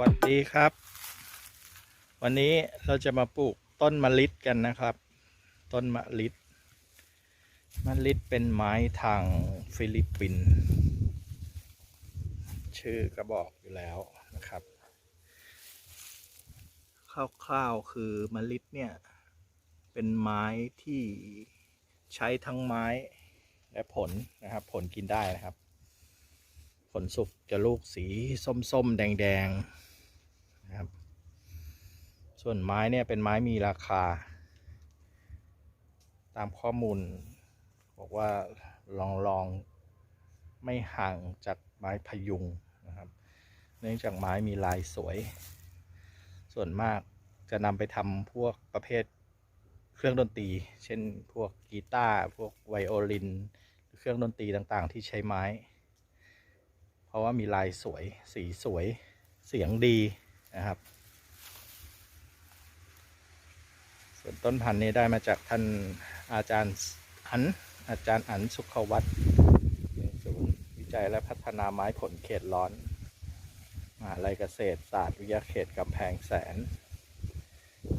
วัสดีครับ วันนี้เราจะมาปลูกต้นมะลิกันนะครับ ต้นมะลิมะลิเป็นไม้ทางฟิลิปปินส์ชื่อกระบอกอยู่แล้วนะครับคร่าวๆคือมะลิเนี่ย เป็นไม้ที่ใช้ทั้งไม้และผลนะครับ ผลกินได้นะครับ ผลสุกจะลูกสีส้มๆ แดงๆ ส่วนไม้เนี่ยเป็นไม้มีราคา ตามข้อมูล บอกว่าลองลองๆไม่ห่างจากไม้พยุงนะครับ เนื่องจากไม้มีลายสวย ส่วนมากจะนำไปทำพวกประเภทเครื่องดนตรี เช่นพวกกีตาร์พวกไวโอลิน เครื่องดนตรีต่างๆ ที่ใช้ไม้ เพราะว่ามีลายสวย สีสวย เสียงดีนะครับ ส่วนต้นพันธุ์นี้ได้มาจากท่านอาจารย์อันอาจารย์อันสุขวัตรในศูนย์วิจัยและพัฒนาไม้ผลเขตร้อนมหาลัยเกษตรศาสตร์วิทยาเขตกำแพงแสน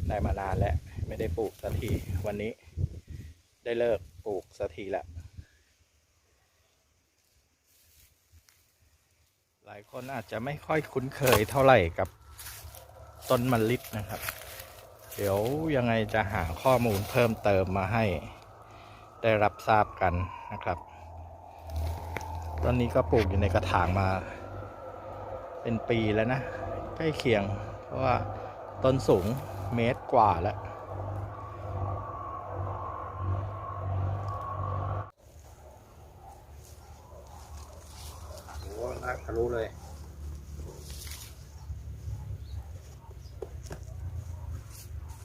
ได้มานานแล้วไม่ได้ปลูกสักทีวันนี้ได้เลิกปลูกสักทีล้วหลายคนอาจจะไม่ค่อยคุ้นเคยเท่าไหร่กับต้นมะลินะครับ เดี๋ยวยังไงจะหาข้อมูลเพิ่มเติมมาให้ได้รับทราบกันนะครับต้นนี้ก็ปลูกอยู่ในกระถางมา เป็นปีแล้วนะ ใกล้เคียง เพราะว่าต้นสูงเมตรกว่าแล้ว โอ้ลากทะลุเลย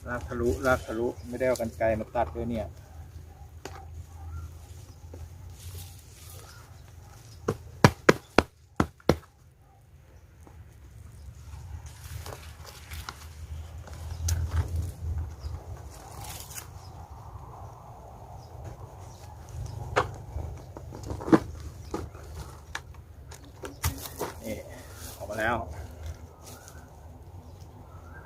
ลากทะลุลากทะลุไม่ได้เอากันไกลมาตัดด้วยเนี่ย นี่ออกมาแล้ว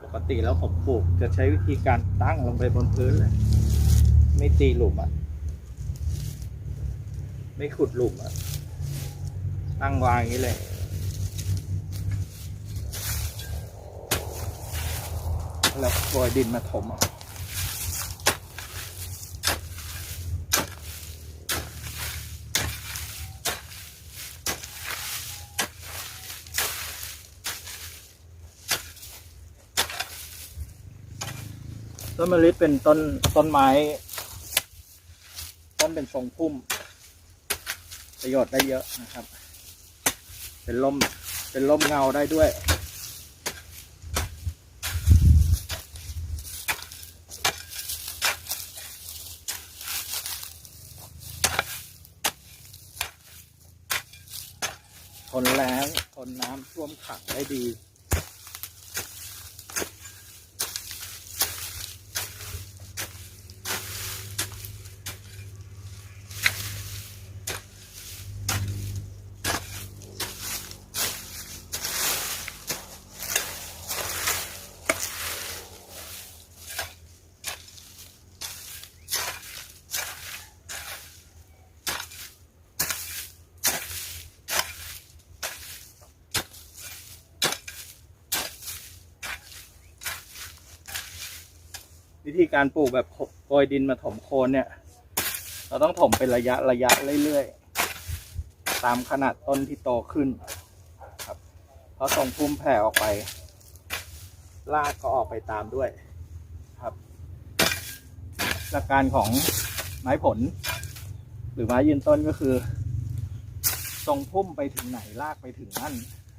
ปก ติแล้วผมปลูกจะใช้วิธีการตั้งลงไปบนพื้นเลย ไม่ตีหลุมอะไม่ขุดหลุมอะตั้งวางอย่างนี้เลยแล้วโรยดินมาถมอะ ต้นมะลิเป็นต้นต้นไม้ ต้นเป็นทรงพุ่ม ประโยชน์ได้เยอะนะครับ เป็นร่มเป็นร่มเงาได้ด้วยทนแล้งทนน้ำท่วมขังได้ดี วิธีการปลูกแบบโกยดินมาถมโคนเนี่ย เราต้องถมเป็นระยะระยะเรื่อยๆ ตามขนาดต้นที่โตขึ้นครับเพราะส่งพุ่มแผ่ออกไปรากก็ออกไปตามด้วยครับ หลักการของไม้ผล หรือไม้ยืนต้นก็คือทรงพุ่มไปถึงไหนรากไปถึงนั่น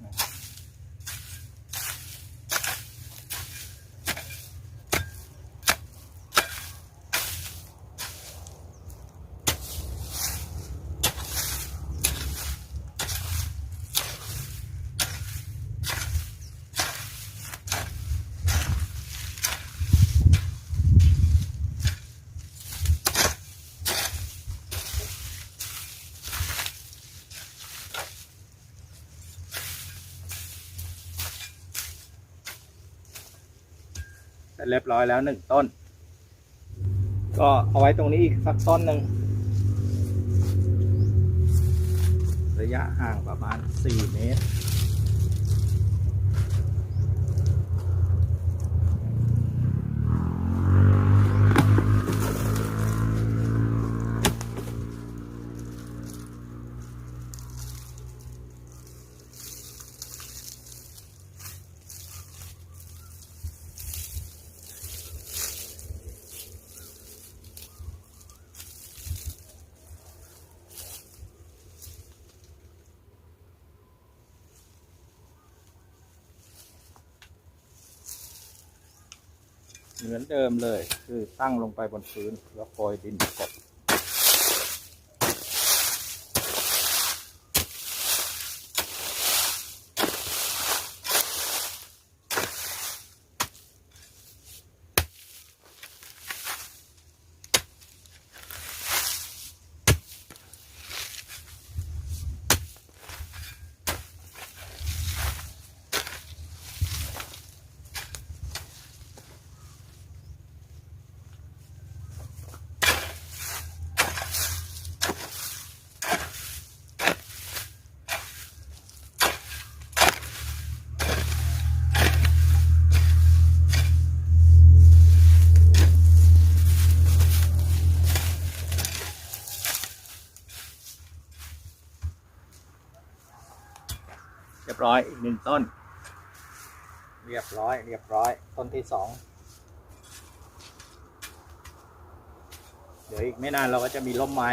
นะครับ เรียบร้อยแล้วหนึ่งต้น ก็เอาไว้ตรงนี้อีกสักต้นหนึ่งระยะห่างประมาณ 4 เมตร เหมือนเดิมเลย คือตั้งลงไปบนพื้นแล้วโปรยดินกบ บร้อยอีกหนึ่งต้น เรียบร้อย เรียบร้อย ต้นที่สองเดี๋ยวอีกไม่นานเราก็จะมีร่มไม้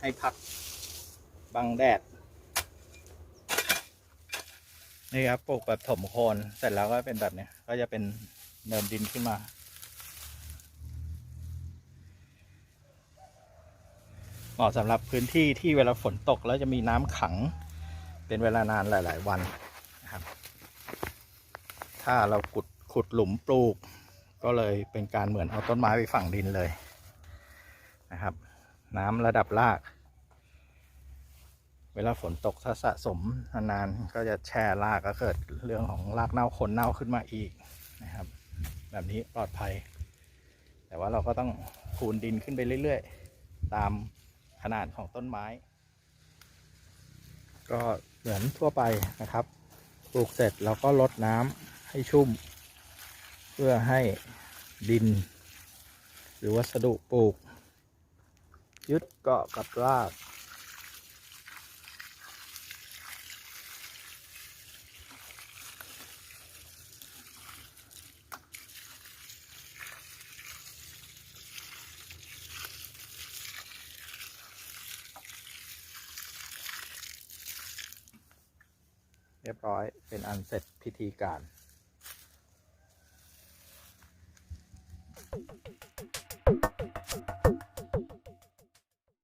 ให้พักบังแดด นี่ครับปลูกแบบถมโคนเสร็จแล้วก็เป็นแบบเนี้ยก็จะเป็นเนินดินขึ้นมาเหมาะสำหรับพื้นที่ที่เวลาฝนตกแล้วจะมีน้ำขัง เป็นเวลานานหลาย ๆ วันนะครับ ถ้าเราขุดขุดหลุมปลูก ก็เลยเป็นการเหมือนเอาต้นไม้ไปฝังดินเลยนะครับ น้ำระดับราก เวลาฝนตกถ้าสะสมนานๆก็จะแช่รากก็เกิดเรื่องของรากเน่าคนเน่าขึ้นมาอีกนะครับ แบบนี้ปลอดภัย แต่ว่าเราก็ต้องคูนดินขึ้นไปเรื่อย ๆ ตามขนาดของต้นไม้ ก็เหมือนทั่วไปนะครับปลูกเสร็จเราก็ลดน้ำให้ชุ่ม เพื่อให้ดิน หรือวัสดุปลูก ยึดเกาะกับราก เรียบร้อยเป็นอันเสร็จพิธีการ